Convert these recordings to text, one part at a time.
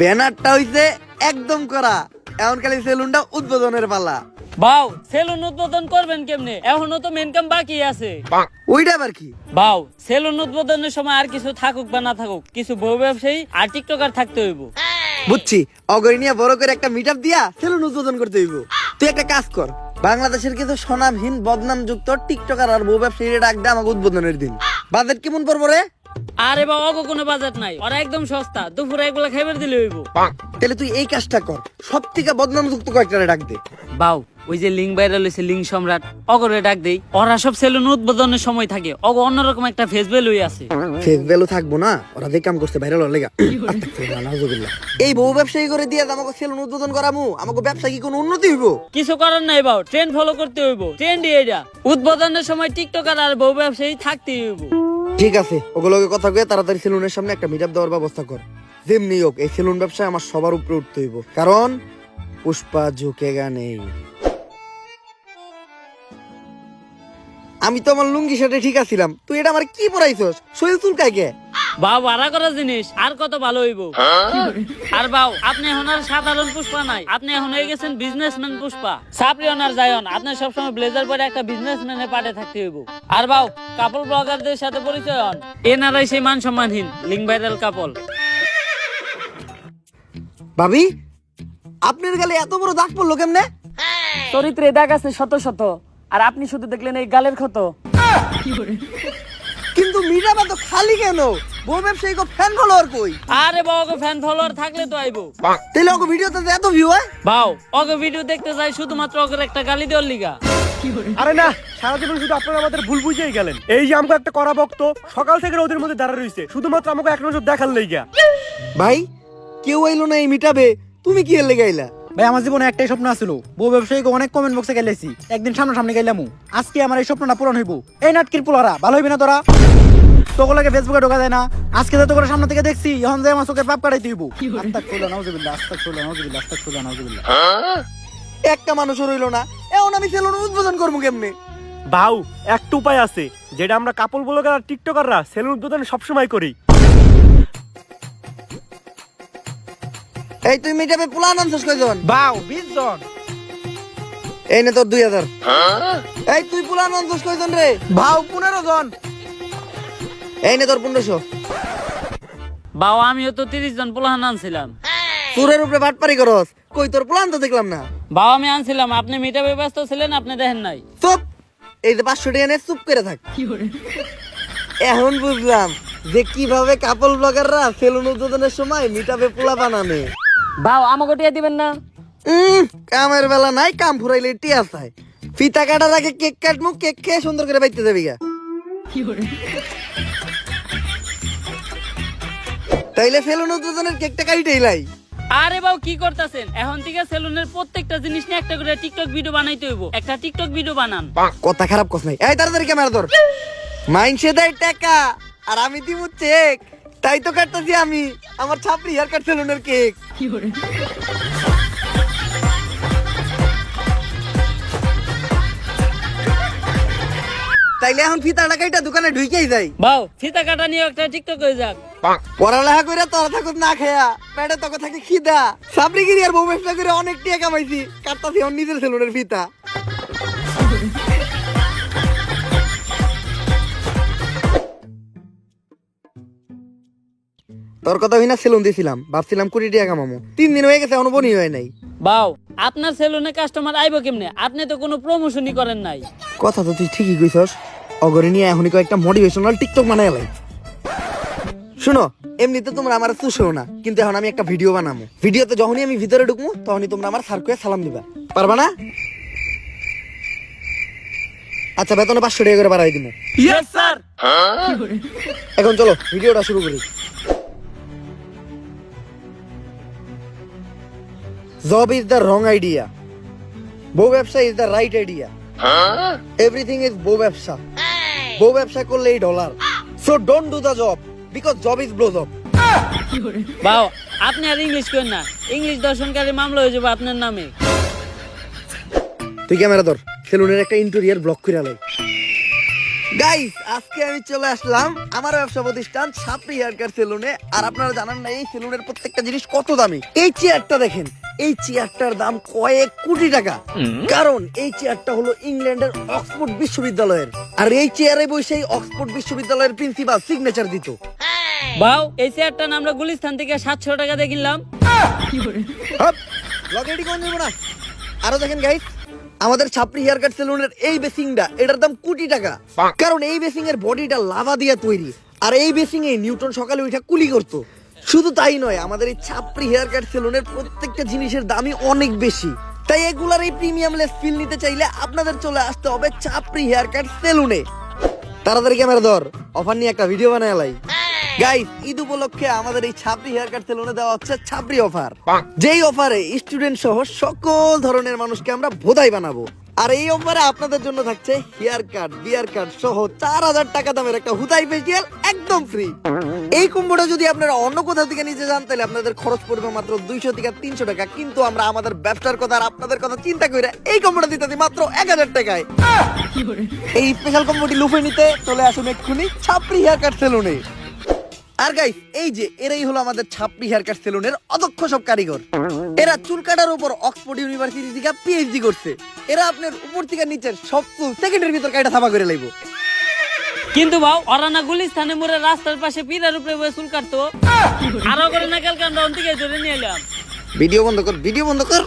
ব্যানারটা হইছে একদম করা। এখন খালি সেলুনটা উদ্বোধনের পালা। বাউ সেলুন উদ্বোধন করবেন কেমনে? এখনও তো মেন কাম বাকি আছে। ওইটা আবার কি? বাউ সেলুন উদ্বোধনের সময় আর কিছু থাকুক বা না থাকুক কিছু বউ ব্যবসায়ী আর টিকটকার থাকতে হইব। বুঝছি। অগরি নিয়ে বড় করে একটা মিট দিয়া সেলুন উদ্বোধন করতে হইব। তুই একটা কাজ কর। বাংলাদেশের কিছু স্বনামহীন বদনাম যুক্ত টিকটকার আর বউ ব্যবসায়ীরা ডাক দে আমাকে উদ্বোধনের দিন। বাজেট কেমন পড়ব রে? আরে বা অগো কোনো বাজেট নাই। ওরা একদম সস্তা। দুপুরে একবেলা খাইবার দিলে হইব। তাহলে তুই এই কাজটা কর। সব থেকে বদনাম যুক্ত কয়েকটা ডাক দে। বাউ ওই যে লিঙ্ক ভাইরাল হয়েছে লিঙ্ক সম্রাট অগরে ডাক দেই। ওরা সব সেলুন উদ্বোধনের সময় থাকে। অগ অন্যরকম একটা ফেস আছে। ফেস ভ্যালু থাকব না। ওরা যে কাম করছে ভাইরাল হওয়ার লেগা। নাউজুবিল্লাহ। এই বউ ব্যবসায়ী করে দিয়ে আমাকে সেলুন উদ্বোধন করামু আমাকে ব্যবসা কি কোনো উন্নতি হইব? কিছু করার নাই বাউ। ট্রেন্ড ফলো করতে হইব। ট্রেন্ড এটা। উদ্বোধনের সময় টিকটকার আর বউ ব্যবসায়ী থাকতে হইব। ঠিক আছে ওগুলোকে কথা কয়ে তাড়াতাড়ি সেলুনের সামনে একটা মিট দেওয়ার ব্যবস্থা কর। যেমনি হোক, এই সেলুন ব্যবসায় আমার সবার উপরে উঠতে হইব। কারণ, পুষ্পা ঝুঁকে নেই আমি তো আমার লুঙ্গি শার্টে ঠিক আছিলাম। তুই এটা আমার কি পরাইছস? শরীর চুলকায় কে? বাউ ভাড়া করা জিনিস আর কত ভালো হইব? আর বাউ আপনি এখন আর সাধারণ পুষ্পা নাই। আপনি এখন হয়ে গেছেন বিজনেসম্যান পুষ্পা। সাপ্রিয়ন আর জায়ন আপনি সবসময় ব্লেজার পরে একটা বিজনেসম্যানের পাটে থাকতে হইব। আর বাউ কাপল ব্লগারদের সাথে পরিচয় হন। এনারাই সেই মান সম্মানহীন লিঙ্ক ভাইরাল কাপল ভাবি আপনার গালে এত বড় দাগ পড়ল কেমনে? চরিত্রে দাগ আছে শত শত আর আপনি শুধু দেখলেন এই গালের ক্ষত। কিন্তু মিটাবা তো খালি কেন? বউ ব্যবসায়ী কো ফ্যান ফলোয়ার কই? আরে বাবা ফ্যান ফলোয়ার থাকলে তো আইবো। তাহলে ওকে ভিডিওতে এত ভিউ হয়? বাও ওকে ভিডিও দেখতে চাই শুধুমাত্র ওকে একটা গালি দেওয়ার লিগা। আরে না সারা জীবন শুধু আপনারা আমাদের ভুল বুঝিয়েই গেলেন। এই যে আমাকে একটা করা ভক্ত সকাল থেকে ওদের মধ্যে দাঁড়া রয়েছে শুধুমাত্র আমাকে এক নজর দেখার লেগা। ভাই কেউ আইলো না এই মিটাবে তুমি কি এর লেগে আইলা? ভাই, আমার জীবনে একটাই স্বপ্ন আছিল। বউ ব্যবসায়ীকে অনেক কমেন্ট বক্সে গেলেছি একদিন সামনে সামনে গেলাম। আজকে আমার এই স্বপ্নটা পূরণ হইব। এই নাটকির পোলারা, ভালো হইবি না তোরা? তোগুলোকে ফেসবুকে ঢোকা যায় না। আজকে তো তোকে সামনে থেকে দেখছি, এখন যে আমার চোখের পাপ কাটাই দিব আস্তাক চলো নাউজুবিল্লাহ একটা মানুষও রইল না। এখন আমি সেলুন উদ্বোধন করব কেমনে? বাউ, একটা উপায় আছে, যেটা আমরা কাপড় ব্লগার আর টিকটকাররা সেলুন উদ্বোধন সবসময় করি। এই তুই মিটাবে পোলা আনছিস কয়জন? বাউ বিশ জন। এই নে তোর দুই হাজার। এই তুই পোলা আনছিস কয়জন রে? ভাও পনেরো জন। এই নে তোর পনেরোশো। বাও আমিও তো তিরিশ জন পোলাহান আনছিলাম। সুরের উপরে বাটপারি করস। কই তোর প্লান তো দেখলাম না? বাবা আমি আনছিলাম। আপনি মিটাবে ব্যস্ত ছিলেন আপনি দেখেন নাই। চুপ! এই যে পাঁচশো টাকা নিয়ে চুপ করে থাক। এখন বুঝলাম যে কীভাবে কাপল ব্লগাররা সেলুন উদ্বোধনের সময় মিটাবে পোলা বানানে বাও আমাকে টিয়া দিবেন না? কামের বেলা নাই কাম ফুরাইলে টিয়া চাই ফিতা কাটার আগে কেক কাটমু কেক খেয়ে সুন্দর করে বাইতে যাবি গা। তাইলে ফেলুন উদ্বোধনের কেকটা কাইটেই লাই। আরে বাউ কি করতেছেন? এখন থেকে সেলুনের প্রত্যেকটা জিনিস নিয়ে একটা করে টিকটক ভিডিও বানাইতে হইব। একটা টিকটক ভিডিও বানান। কথা খারাপ কস নাই। এই তাড়াতাড়ি ক্যামেরা ধর। মাইনসে দেয় টাকা আর আমি দিব চেক তাই তো কাটতেছি আমি আমার ছাপড়ি হেয়ার কাট সেলুনের কেক। তাইলে এখন ফিতা টাকাইটা দোকানে ঢুকেই যাই। বাউ ফিতা কাটা নিয়ে একটা টিকটক হয়ে যাক। পড়ালেখা করে তোরা থাকুক না খেয়া পেটে তোকে থাকে খিদা। সাবরিগিরি আর বউ ব্যবসা করে অনেক টাকা কামাইছি কাটতাছি অন্য নিজের সেলুনের ফিতা। তোর কথা হই না সেলুন দিছিলাম। ভাবছিলাম কুড়ি টাকা কামামো। তিন দিন হয়ে গেছে এখনও বনি হয় নাই। বাউ আপনার সেলুনে কাস্টমার আইবো কেমনে? আপনি তো কোনো প্রমোশনই করেন নাই। কথা তো তুই ঠিকই কইছস। অগরে নিয়ে এখনই কয়েকটা মোটিভেশনাল টিকটক লাই। শুনো এমনিতে তোমরা আমার চুষো না কিন্তু এখন আমি একটা ভিডিও বানাবো ভিডিওতে যখনই আমি ভিতরে ঢুকবো তখনই তোমরা আমার সার করে সালাম দিবা। পারবা না? আচ্ছা বেতনে পাঁচশো টাকা করে বাড়াই দিব এখন চলো ভিডিওটা শুরু করি। Job is the wrong idea বউ ব্যবসা is the right idea everything is বউ ব্যবসা. বউ ব্যবসা করলে এই dollar so don't do the job because job is blow job বাউ আপনি আর ইংলিশ করেন না। ইংলিশ দর্শনকারী মামলা হয়ে যাবে আপনার নামে। তুই ক্যামেরা ধর সেলুনের একটা ইন্টেরিয়ার ব্লক করে লাই গাইস আজকে আমি চলে আসলাম আমার ব্যবসা প্রতিষ্ঠান সাপড়ি হেয়ার সেলুনে। আর আপনারা জানেন না এই সেলুনের প্রত্যেকটা জিনিস কত দামি। এই চেয়ারটা দেখেন এই চেয়ারটার দাম কয়েক কোটি টাকা। কারণ এই চেয়ারটা হলো ইংল্যান্ডের অক্সফোর্ড বিশ্ববিদ্যালয়ের। আর এই চেয়ারে বসে অক্সফোর্ড বিশ্ববিদ্যালয়ের প্রিন্সিপাল সিগনেচার দিত। বাউ এই চেয়ারটা আমরা গুলিস্তান থেকে সাতশো টাকা দিয়ে কিনলাম। হপ, কোন যাব না। আরও দেখেন গাইস আমাদের ছাপড়ি হেয়ার কাট সেলুনের এই বেসিংটা এটার দাম কোটি টাকা। কারণ এই বেসিং এর বডিটা লাভা দিয়ে তৈরি। আর এই বেসিং এ নিউটন সকালে ওইটা কুলি করতো। শুধু তাই নয় আমাদের এই ছাপড়ি হেয়ার কাট সেলুনের প্রত্যেকটা জিনিসের দামই অনেক বেশি। তাই এগুলার এই প্রিমিয়াম লেস ফিল নিতে চাইলে আপনাদের চলে আসতে হবে ছাপড়ি হেয়ার কাট সেলুনে তাড়াতাড়ি ক্যামেরা ধর অফার নিয়ে একটা ভিডিও বানায় লাই। গাইস ঈদ উপলক্ষে আমাদের এই ছাপড়ি হেয়ার কাট সেলুনে দেওয়া হচ্ছে ছাপড়ি অফার যেই অফারে স্টুডেন্ট সহ সকল ধরনের মানুষকে আমরা বোধাই বানাবো। আর এই অফারে আপনাদের জন্য থাকছে হেয়ার কাট বিয়ার কাট সহ চার হাজার টাকা দামের একটা হুতাই ফেস্টিয়াল একদম ফ্রি এই কুম্ভটা যদি আপনারা অন্য কোথাও থেকে নিতে যান, তাহলে আপনাদের খরচ পড়বে মাত্র দুইশো থেকে তিনশো টাকা। কিন্তু আমরা আমাদের ব্যবসার কথা আর আপনাদের কথা চিন্তা করে এই কুম্ভটা দিতে মাত্র এক হাজার টাকায়। এই স্পেশাল কম্বোটি লুফে নিতে চলে আসুন এক্ষুনি ছাপড়ি হেয়ার কাট সেলুনে আর গাইস এই যে, এরাই হলো আমাদের ছাপড়ি হেয়ার কাট সেলুনের অদক্ষ সব কারিগর। এরা চুল কাটার উপর অক্সফোর্ড ইউনিভার্সিটি থেকে পিএইচডি করছে। এরা আপনার উপর থেকে নিচের সব চুল সেকেন্ডের ভিতর কাটা থাপা করে লাইব। কিন্তু বাউ ওরা না গুলিস্তানে মোড়ে রাস্তার পাশে পিলার উপরে বসে চুল কাটতো। আরও করে না কালকে আমরা অন্তিকে ধরে নিয়ে এলাম। ভিডিও বন্ধ কর, ভিডিও বন্ধ কর।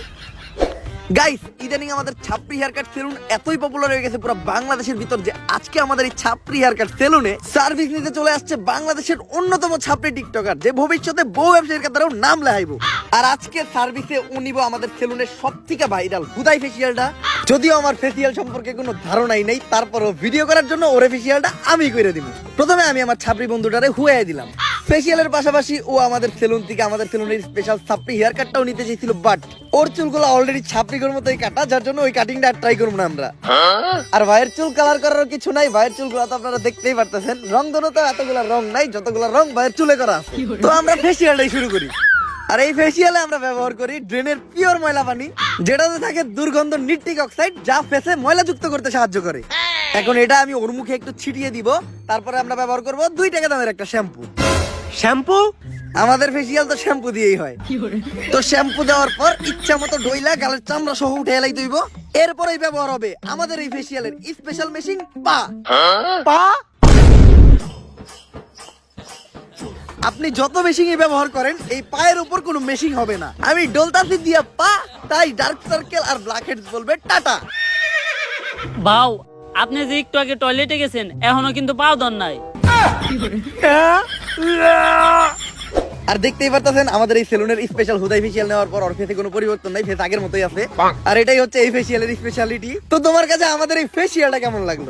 গাইস ইদানিং আমাদের ছাপড়ি হেয়ার কাট সেলুন এতই পপুলার হয়ে গেছে, পুরো বাংলাদেশের ভিতর যে আজকে আমাদের এই ছাপড়ি হেয়ার কাট সেলুনে সার্ভিস নিতে চলে আসছে বাংলাদেশের অন্যতম ছাপড়ি টিকটকার যে ভবিষ্যতে বহু ব্যবসায়ীর কাতারেও নাম লেহাইবো আর আজকে সার্ভিসে ও নিব আমাদের সেলুনের সব থেকে ভাইরাল হুদাই ফেসিয়ালটা যদিও আমার ফেসিয়াল সম্পর্কে কোনো ধারণাই নেই, তারপরও ভিডিও করার জন্য ওরে ফেসিয়ালটা আমি করে দিব। প্রথমে আমি আমার ছাপড়ি বন্ধুটারে হুয়াই দিলাম। ফেসিয়ালের পাশাপাশি ও আমাদের সেলুন থেকে আমাদের সেলুনের স্পেশাল ছাপড়ি হেয়ার কাটটাও নিতে চেয়েছিল বাট ওর চুলগুলো অলরেডি ছাপড়ির মতোই কাটা, যার জন্য ওই কাটিংটা ট্রাই করব না আমরা। আর ভাইয়ের চুল কালার করার কিছু নাই, ভাইয়ের চুলগুলো তো আপনারা দেখতেই পারতেছেন। রং ধরো তো এতগুলা রং নাই, যতগুলা রং ভাইয়ের চুলে করা। তো আমরা ফেসিয়ালটাই শুরু করি। আর এই ফেসিয়ালে আমরা ব্যবহার করি ড্রেনের পিওর ময়লা পানি যেটাতে থাকে দুর্গন্ধ নিট্রিক অক্সাইড যা ফেসে ময়লা যুক্ত করতে সাহায্য করে। এখন এটা আমি ওর মুখে একটু ছিটিয়ে দিব তারপরে আমরা ব্যবহার করব দুই টাকা দামের একটা শ্যাম্পু শ্যাম্পু আমাদের ফেসিয়াল তো শ্যাম্পু দিয়েই হয়। তো শ্যাম্পু দেওয়ার পর ইচ্ছা মতো ডইলা গালের চামড়া সহ উঠে এলাই দইব এরপরেই ব্যবহার হবে আমাদের এই ফেসিয়ালের স্পেশাল মেশিন পা। পা? আপনি যত মেশিনই ব্যবহার করেন এই পায়ের উপর কোনো মেশিন হবে না। আমি ডলতাসি দিয়া পা তাই ডার্ক সার্কেল আর ব্ল্যাক হেডস বলবে টাটা। বাউ আপনি যে একটু আগে টয়লেটে গেছেন এখনও কিন্তু পাও দন নাই। আর দেখতেই পারতেছেন আমাদের এই সেলুনের স্পেশাল হুদাই ফেসিয়াল নেওয়ার পর ওর ফেসে কোনো পরিবর্তন নাই ফেস আগের মতোই আছে। আর এটাই হচ্ছে এই ফেসিয়ালের স্পেশালিটি তো তোমার কাছে আমাদের এই ফেসিয়ালটা কেমন লাগল?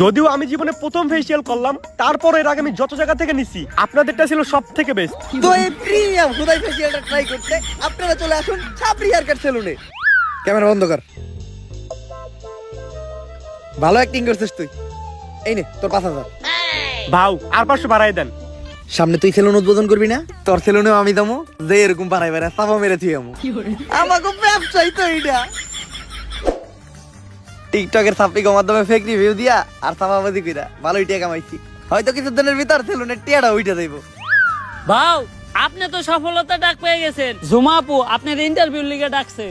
যদিও আমি জীবনে প্রথম ফেসিয়াল করলাম তারপর এর আগে আমি যত জায়গা থেকে নিছি আপনাদেরটা ছিল সব থেকে বেস্ট তো এই প্রিমিয়াম হুদাই ফেসিয়ালটা ট্রাই করতে আপনারা চলে আসুন ছাপড়ি হেয়ার কাট সেলুনে ক্যামেরা বন্ধ কর। ভালো অ্যাক্টিং করছিস তুই। এই নে তোর পাঁচ হাজার। ভাও আর পাঁচশো বাড়াই দেন। সামনে তুই সেলুন উদ্বোধন করবি না? তোর সেলুনেও আমি দামো যে এরকম বাড়াই বেড়া সাফা মেরে তুই আমু। আমাকে ব্যবসায়ী তো এইটা। টিকটকের সাপ্লিকের মাধ্যমে ফেক রিভিউ দিয়া আর সাফাবাদি কইরা ভালোই টিয়া কামাইছি। হয়তো কিছু দিনের ভিতর সেলুনের টিয়াটা উইটা দেব। বাউ আপনি তো সফলতা ডাক পেয়ে গেছেন। জুমাপু আপনার ইন্টারভিউ লিগে ডাকছে।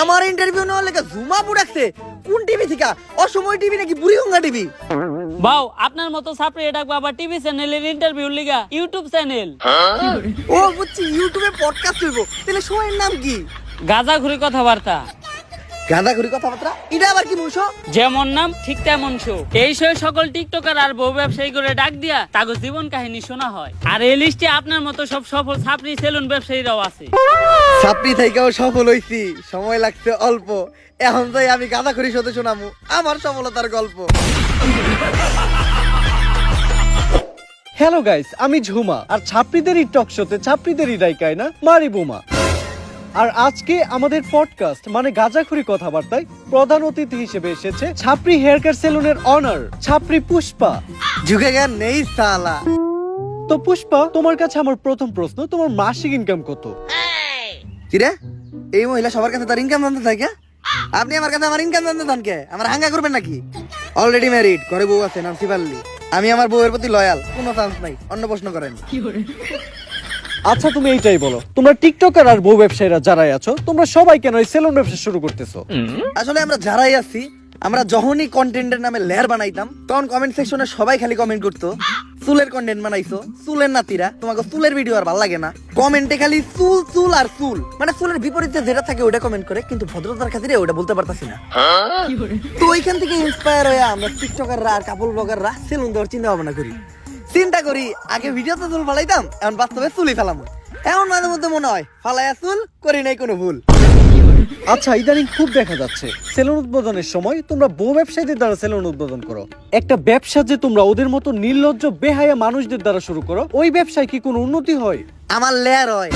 আমার ইন্টারভিউ নেওয়ার লেগে জুমা বুড়াচ্ছে কোন টিভি থেকে? অসময় টিভি নাকি বুড়ি গঙ্গা টিভি বাউ আপনার মতো সাপড়ে এটা আবার টিভি চ্যানেলের ইন্টারভিউ লিগা ইউটিউব চ্যানেল ও বুঝছি ইউটিউবে পডকাস্ট হইব। তাহলে শোয়ের নাম কি? গাজা ঘুরে কথাবার্তা। গাঁদা ঘুরি কথাবার্তা? এটা আবার কি বলছো? যেমন নাম ঠিক তেমন শো এই শো সকল টিকটকার আর বউ ব্যবসায়ী করে ডাক দিয়া তাগো জীবন কাহিনী শোনা হয়। আর এই লিস্টে আপনার মতো সব সফল ছাপড়ি সেলুন ব্যবসায়ীরাও আছে। ছাত্রী থেকেও সফল হইছি। সময় লাগছে অল্প। এখন যাই আমি গাঁদা খড়ি সাথে শোনামু। আমার সফলতার গল্প। হ্যালো গাইস আমি ঝুমা। আর ছাত্রীদেরই টক শোতে ছাত্রীদেরই রাইকায় না? মারি বোমা। আর আজকে আমাদের পডকাস্ট মানে গাজাখুরি কথাবার্তায় প্রধান অতিথি হিসেবে এসেছে ছাপরি হেয়ার কেয়ার সেলুনের অনার ছাপরি পুষ্পা। ঝুঁকে গেন নেই সালা। তো পুষ্পা তোমার কাছে আমার প্রথম প্রশ্ন তোমার মাসিক ইনকাম কত? কিরে এই মহিলা সবার কাছে তার ইনকাম জানতে থাকে আপনি আমার কাছে আমার ইনকাম জানতে চান কে? আমার হাঙ্গা করবেন নাকি? অলরেডি ম্যারিড ঘরে বউ আছে নাম শিবাল্লি আমি আমার বউয়ের প্রতি লয়াল কোনো চান্স নাই অন্য প্রশ্ন করেন। আচ্ছা তুমি এইটাই বলো। তোমরা টিকটকার আর বউ ব্যবসায়ীরা যারাই আছো তোমরা সবাই কেন এই সেলুন ব্যবসা শুরু করতেছো? আসলে আমরা যারাই আছি আমরা যখনই কন্টেন্টের নামে লেয়ার বানাইতাম তখন কমেন্ট সেকশনে সবাই খালি কমেন্ট করতো চুলের কন্টেন্ট বানাইছো চুলের নাতিরা তোমাকে চুলের ভিডিও আর ভালো লাগে না। কমেন্টে খালি চুল চুল আর চুল। মানে চুলের বিপরীতে যেটা থাকে ওটা কমেন্ট করে কিন্তু ভদ্রতার খাতিরে ওটা বলতে পারতাছি না। তো ওইখান থেকে ইন্সপায়ার হয়ে আমরা টিকটকাররা আর কাপল ব্লগাররা সেলুন দেওয়ার চিন্তা ভাবনা করি। চিন্তা করি আগে ভিডিওতে চুল ফালাইতাম এখন বাস্তবে চুলই ফেলাম। এমন মাঝে মধ্যে মনে হয় ফালাইয়া চুল করি নাই কোনো ভুল। আচ্ছা ইদানিং খুব দেখা যাচ্ছে। সেলুন উদ্বোধনের সময় তোমরা বউ ব্যবসায়ীদের দ্বারা সেলুন উদ্বোধন করো। একটা ব্যবসা যে তোমরা ওদের মতো নির্লজ্জ বেহায়া মানুষদের দ্বারা শুরু করো ওই ব্যবসায় কি কোনো উন্নতি হয়? আমার লেয়ার হয়।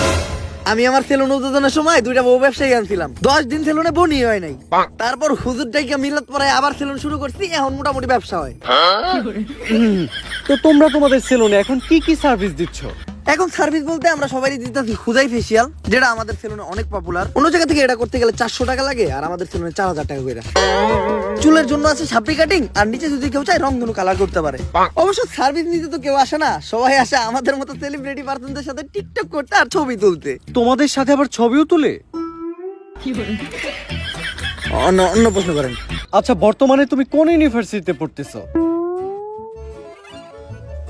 আমি আমার সেলুন উদ্বোধনের সময় দুইটা বউ ব্যবসায়ী আনছিলাম। দশ দিন সেলুনে বনি হয় নাই। তারপর হুজুর ডাইকে মিলাত পরে আবার সেলুন শুরু করছি এখন মোটামুটি ব্যবসা হয়। তো তোমরা তোমাদের সেলুনে এখন কি কি সার্ভিস দিচ্ছ? এখন সার্ভিস বলতে আমরা সবাই দিতেছি খুদাই ফেসিয়াল যেটা আমাদের সেলুনে অনেক পপুলার অন্য জায়গা থেকে এটা করতে গেলে চারশো টাকা লাগে আর আমাদের সেলুনে চার হাজার টাকা করে। চুলের জন্য আছে সাপড়ি কাটিং আর নিচে যদি কেউ চায় রং ধনু কালার করতে পারে। অবশ্য সার্ভিস নিতে তো কেউ আসে না সবাই আসে আমাদের মতো সেলিব্রিটি পার্সনদের সাথে টিকটক করতে আর ছবি তুলতে। তোমাদের সাথে আবার ছবিও তুলে? অন্য অন্য প্রশ্ন করেন। আচ্ছা বর্তমানে তুমি কোন ইউনিভার্সিটিতে পড়তেছো?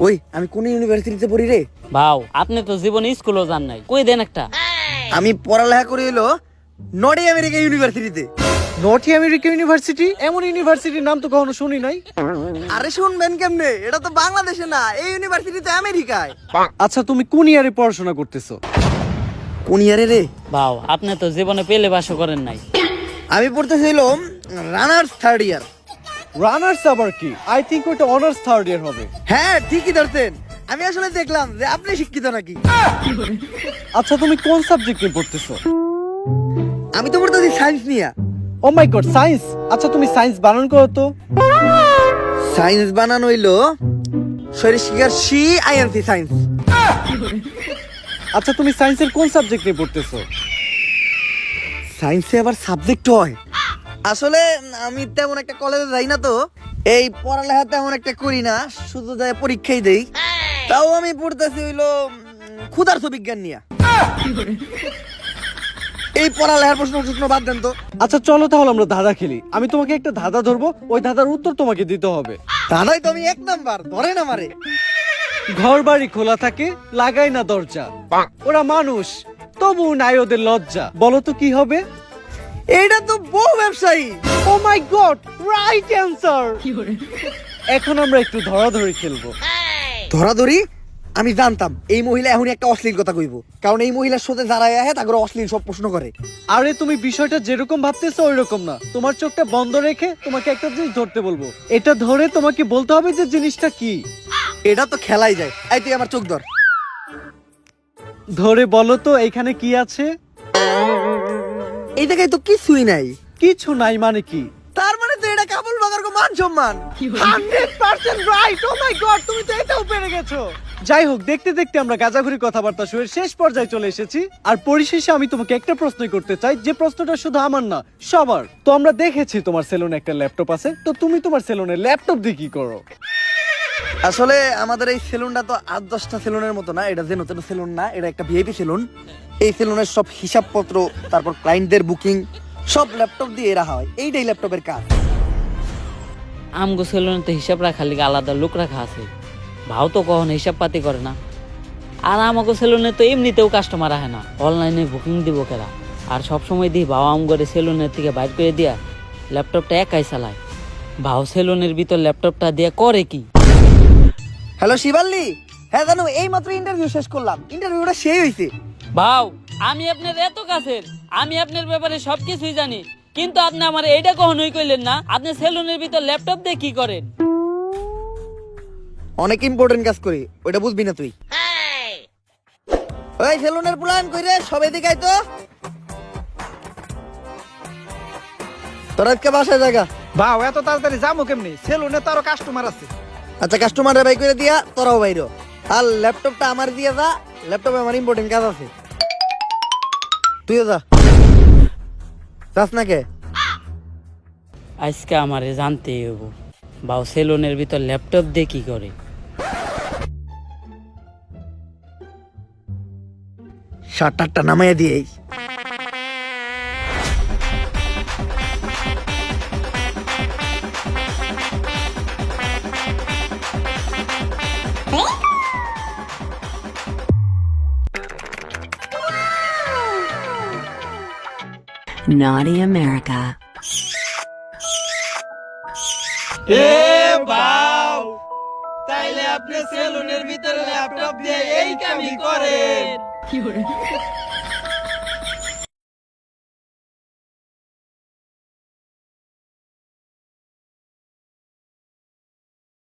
ওই আমি কোন ইউনিভার্সিটিতে পড়ি রে? ভাও আপনি তো জীবনে স্কুলও যান নাই। কই দেন একটা? আমি পড়ালেখা করে এলো নর্থ আমেরিকা ইউনিভার্সিটিতে নর্থ আমেরিকা ইউনিভার্সিটি এমন ইউনিভার্সিটির নাম তো কখনো শুনি নাই। আরে শুনবেন কেমনে? এটা তো বাংলাদেশে না এই ইউনিভার্সিটি তো আমেরিকায়। আচ্ছা তুমি কোন ইয়ারে পড়াশোনা করতেছো? কোন ইয়ারে রে? ভাও আপনি তো জীবনে পেলে বাসও করেন নাই। আমি পড়তেছিলাম রানার্স থার্ড ইয়ার রানার্স আবার কি? আই থিঙ্ক ওটা অনার্স থার্ড ইয়ার হবে। হ্যাঁ ঠিকই ধরছেন। আমি আসলে দেখলাম যে আপনি শিক্ষিত নাকি। আচ্ছা তুমি কোন সাবজেক্ট নিয়ে পড়তেছো? আমি তো পড়তেছি সায়েন্স নিয়ে। ও মাই গড সায়েন্স আচ্ছা তুমি সায়েন্স বানান করো তো। সায়েন্স বানানো হইল শরীর শিকার সি আইএনসি সায়েন্স আচ্ছা তুমি সায়েন্সের কোন সাবজেক্ট নিয়ে পড়তেছো? সায়েন্সে আবার সাবজেক্ট হয়। আসলে আমি তেমন একটা কলেজে যাই না তো। এই পড়ালেখা তেমন একটা করি না শুধু যাই পরীক্ষাই দেই। তাও আমি পড়তেছি হইল উম, বিজ্ঞান নিয়ে। এই পড়ালেখার প্রশ্ন প্রশ্ন বাদ দেন তো। আচ্ছা চলো তাহলে আমরা ধাঁধা খেলি। আমি তোমাকে একটা ধাঁধা ধরবো ওই ধাঁধার উত্তর তোমাকে দিতে হবে। দাদাই তো আমি এক নাম্বার ধরে না মারে। ঘর বাড়ি খোলা থাকে লাগাই না দরজা। ওরা মানুষ তবু নাই ওদের লজ্জা। বলো তো কি হবে? এইটা তো বউ ব্যবসায়ী। Oh my god right answer এখন আমরা একটু ধরাধরি খেলব। ধরাধরি? আমি জানতাম এই মহিলা এখনই একটা অশ্লীল কথা কইব। কারণ এই মহিলার সাথে যারা আহে তাকে অশ্লীল সব প্রশ্ন করে। আরে তুমি বিষয়টা যেরকম ভাবতেছো ওই রকম না। তোমার চোখটা বন্ধ রেখে তোমাকে একটা জিনিস ধরতে বলব। এটা ধরে তোমাকে বলতে হবে যে জিনিসটা কি। এটা তো খেলাই যায়। এই তুই আমার চোখ ধর। ধরে বলো তো এখানে কি আছে? এই জায়গায় তো কিছুই নাই। কিছু নাই মানে কি? তার মানে তো এটা কাবুল বাগার কো মান সম্মান। Hundred percent right oh my god তুমি তো এটাও পেরে গেছো। যাই হোক দেখতে দেখতে আমরা গাজাঘুরি কথাবার্তা শুয়ে শেষ পর্যায়ে চলে এসেছি। আর পরিশেষে আমি তোমাকে একটা প্রশ্নই করতে চাই যে প্রশ্নটা শুধু আমার না সবার। তো আমরা দেখেছি তোমার সেলুনে একটা ল্যাপটপ আছে তো তুমি তোমার সেলুনে ল্যাপটপ দিয়ে কি করো? আসলে আমাদের এই সেলুনটা তো আট দশটা সেলুনের মতো না, এটা যে নতুন সেলুন না, এটা একটা ভিআইপি সেলুন। এই সেলুনের সব হিসাবপত্র, তারপর ক্লায়েন্টদের বুকিং সব ল্যাপটপ দিয়ে রাখা হয়, এইটাই ল্যাপটপের কাজ। আমগো সেলুনে তো হিসাব রাখার লিগে আলাদা লোক রাখা আছে। ভাও তো কখনো হিসাব পাতি করে না। আর আমাকে সেলুনে তো এমনিতেও কাস্টমার আহে না। অনলাইনে বুকিং দিব কেরা? আর সব সময় দিই ভাও আম করে সেলুনের থেকে বাইর করে দিয়া ল্যাপটপটা একাই চালায়। ভাও সেলুনের ভিতর ল্যাপটপটা দিয়ে করে কি? হ্যালো শিবাল্লি হ্যাঁ জানো এই মাত্র ইন্টারভিউ শেষ করলাম। ইন্টারভিউটা সেই হয়েছে ভাও আমি আপনার এত কাছের আমি আপনার ব্যাপারে সবকিছুই জানি। কিন্তু আপনি আমার এইটা কখনোই কইলেন না আপনি সেলুনের ভিতর ল্যাপটপ দিয়ে কি করেন? অনেক ইম্পর্টেন্ট কাজ করি ওইটা বুঝবি না তুই। ওই সেলুনের প্ল্যান কইরে সবে দিকাই তো। তোর আজকে বাসায় জায়গা। বাও এত তাড়াতাড়ি যাব কেমনি? সেলুনে তো আরও কাস্টমার আছে। আচ্ছা কাস্টমারে বাই করে দিয়া তোরাও বাইর। আর ল্যাপটপটা আমার দিয়ে যা ল্যাপটপে আমার ইম্পর্টেন্ট কাজ আছে। তুইও যা। যাস না কে? আজকে আমারে জানতে হইব। বাউ সেলুনের ভিতর ল্যাপটপ দিয়ে কি করে? শার্টারটা নামাইয়া দিয়েই। Naughty America. তাইলে আপনি সেলুনের ভিতরে ল্যাপটপ দিয়ে এই কামই করেন